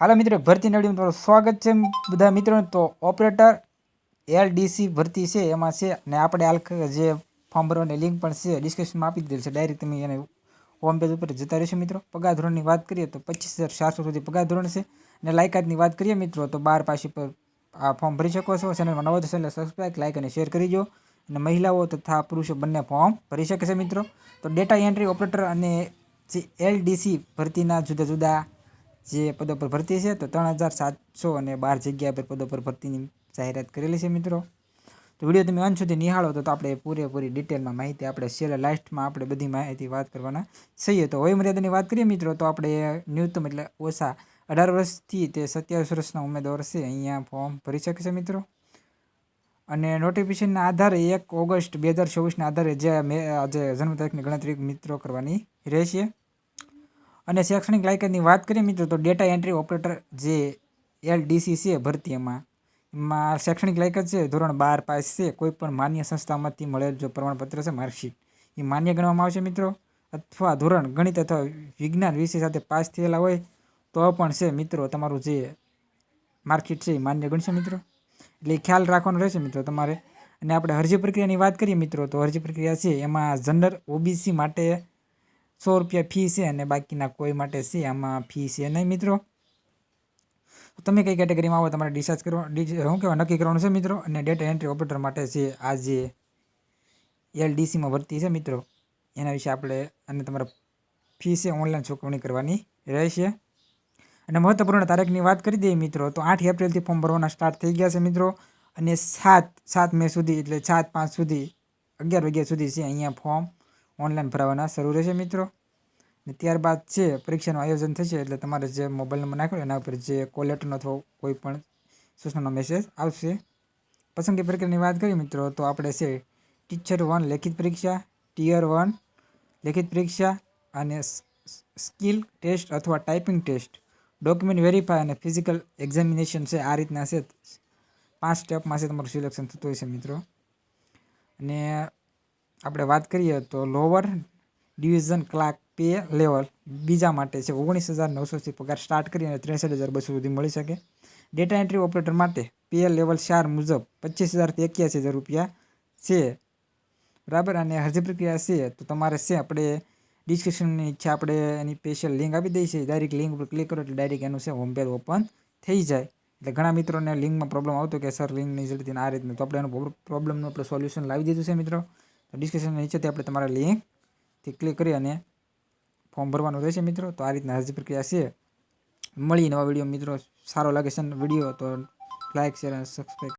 હાલો મિત્રો, ભરતી નડી તમારું સ્વાગત છે બધા મિત્રોને. તો ઓપરેટર એલડીસી ભરતી છે, એમાં છે ને આપણે હાલ જે ફોર્મ ભરવાની લિંક પણ છે, ડિસ્ક્રિપ્શનમાં આપી દીધેલ છે. ડાયરેક્ટ તમે એને હોમ પેજ ઉપર જતા રહેશો મિત્રો. પગાર ધોરણની વાત કરીએ તો પચીસ હજાર ચારસો સુધી પગાર ધોરણ છે. અને લાયકાતની વાત કરીએ મિત્રો, તો બાર પાસી પર આ ફોર્મ ભરી શકો છો. ચેનલમાં નવો થશે એટલે સબસ્ક્રાઈબ લાઇક અને શેર કરી દો. અને મહિલાઓ તથા પુરુષો બંને ફોર્મ ભરી શકે છે મિત્રો. તો ડેટા એન્ટ્રી ઓપરેટર અને જે એલડીસી ભરતીના જુદા જુદા જે પદો પર ભરતી છે, તો ત્રણ હજાર સાતસો અને બાર જગ્યા પર પદો પર ભરતીની જાહેરાત કરેલી છે મિત્રો. તો વીડિયો તમે અંત સુધી નિહાળો તો આપણે પૂરેપૂરી ડિટેલમાં માહિતી આપણે છેલ્લે લાસ્ટમાં આપણે બધી માહિતી વાત કરવાના છીએ. તો વય મર્યાદાની વાત કરીએ મિત્રો, તો આપણે ન્યૂનતમ એટલે ઓછા અઢાર વર્ષથી તે સત્યાવીસ વર્ષના ઉમેદવાર છે, અહીંયા ફોર્મ ભરી શકે છે મિત્રો. અને નોટિફિકેશનના આધારે એક ઓગસ્ટ બે હજાર ચોવીસના આધારે જે મેં આજે જન્મ તારીખની ગણતરી મિત્રો કરવાની રહેશે. અને શૈક્ષણિક લાયકાતની વાત કરીએ મિત્રો, તો ડેટા એન્ટ્રી ઓપરેટર જે એલડીસી છે ભરતી એમાં એમાં શૈક્ષણિક લાયકાત છે, ધોરણ બાર પાસ છે, કોઈ પણ માન્ય સંસ્થામાંથી મળેલ જો પ્રમાણપત્ર છે, માર્કશીટ. એ માન્ય ગણવામાં આવશે મિત્રો, અથવા ધોરણ ગણિત અથવા વિજ્ઞાન વિષય સાથે પાસ થયેલા હોય, તો પણ છે મિત્રો, તમારું જે માર્કશીટ છે એ માન્ય ગણશે મિત્રો. એટલે ખ્યાલ રાખવાનો રહેશે મિત્રો તમારે. અને આપણે અરજી પ્રક્રિયાની વાત કરીએ મિત્રો, તો અરજી પ્રક્રિયા છે, એમાં જનરલ ઓબીસી માટે સો રૂપિયા ફી છે અને બાકીના કોઈ માટે છે, આમાં ફી છે નહીં મિત્રો. તમે કઈ કેટેગરીમાં આવો તમારે ડિસાઇડ કરવા શું કહેવાય, નક્કી કરવાનું છે મિત્રો. અને ડેટા એન્ટ્રી ઓપરેટર માટે છે આ જે એલડીસીમાં ભરતી છે મિત્રો, એના વિશે આપણે અને તમારે ફી છે ઓનલાઈન ચૂકવણી કરવાની રહેશે. અને મહત્વપૂર્ણ તારીખની વાત કરી દઈએ મિત્રો, તો આઠ એપ્રિલથી ફોર્મ ભરવાના સ્ટાર્ટ થઈ ગયા છે મિત્રો. અને સાત સાત મે સુધી એટલે સાત પાંચ સુધી, અગિયાર વાગ્યા સુધી છે અહીંયા ફોર્મ. ઓનલાઈન ભરાવાના શરૂ રહેશે મિત્રો. ને ત્યારબાદ છે, પરીક્ષાનું આયોજન થશે એટલે તમારે જે મોબાઈલ નંબર નાખ્યો એના ઉપર જે કોલ લેટરનો અથવા કોઈ પણ સૂચનાનો મેસેજ આવશે. પસંદગી પ્રક્રિયાની વાત કરીએ મિત્રો, તો આપણે છે ટીચર વન લેખિત પરીક્ષા ટીયર વન લેખિત પરીક્ષા અને સ્કિલ ટેસ્ટ અથવા ટાઈપિંગ ટેસ્ટ ડોક્યુમેન્ટ વેરીફાય અને ફિઝિકલ એક્ઝામિનેશન છે, આ રીતના છે, પાંચ સ્ટેપમાં છે તમારું સિલેક્શન થતું હોય છે મિત્રો. અને આપણે વાત કરીએ તો lower division clerk pay level બીજા માટે છે ઓગણીસ હજાર નવસોથી પગાર સ્ટાર્ટ કરી અને ત્રેસઠ હજાર બસો સુધી મળી શકે. ડેટા એન્ટ્રી ઓપરેટર માટે પે લેવલ ચાર મુજબ પચીસ હજારથી એક્યાસી હજાર રૂપિયા છે. બરાબર? અને હજી પ્રક્રિયા છે, તો તમારે છે આપણે ડિસ્ક્રિપ્શનની ઈચ્છા આપણે એની સ્પેશિયલ લિંક આપી દઈએ છીએ. ડાયરેક્ટ લિંક ઉપર ક્લિક કરો એટલે ડાયરેક્ટ એનું છે હોમ પેજ ઓપન થઈ જાય. એટલે ઘણા મિત્રોને લિંકમાં પ્રોબ્લેમ આવતો કે સર લિંક નહીં જલ્દી આ રીતનું. તો આપણે એનું પ્રોબ્લેમનું આપણે સોલ્યુશન લાવી દીધું છે, મિત્રો. તો ડિસ્ક્રિપ્શન નીચેથી આપણે તમારા લિંકથી ક્લિક કરી અને ફોર્મ ભરવાનું રહેશે મિત્રો. તો આ રીતના અરજી પ્રક્રિયા છે. મળી નવા વીડિયો મિત્રો. સારો લાગે છે વીડિયો તો લાઇક શેર અને સબસ્ક્રાઈબ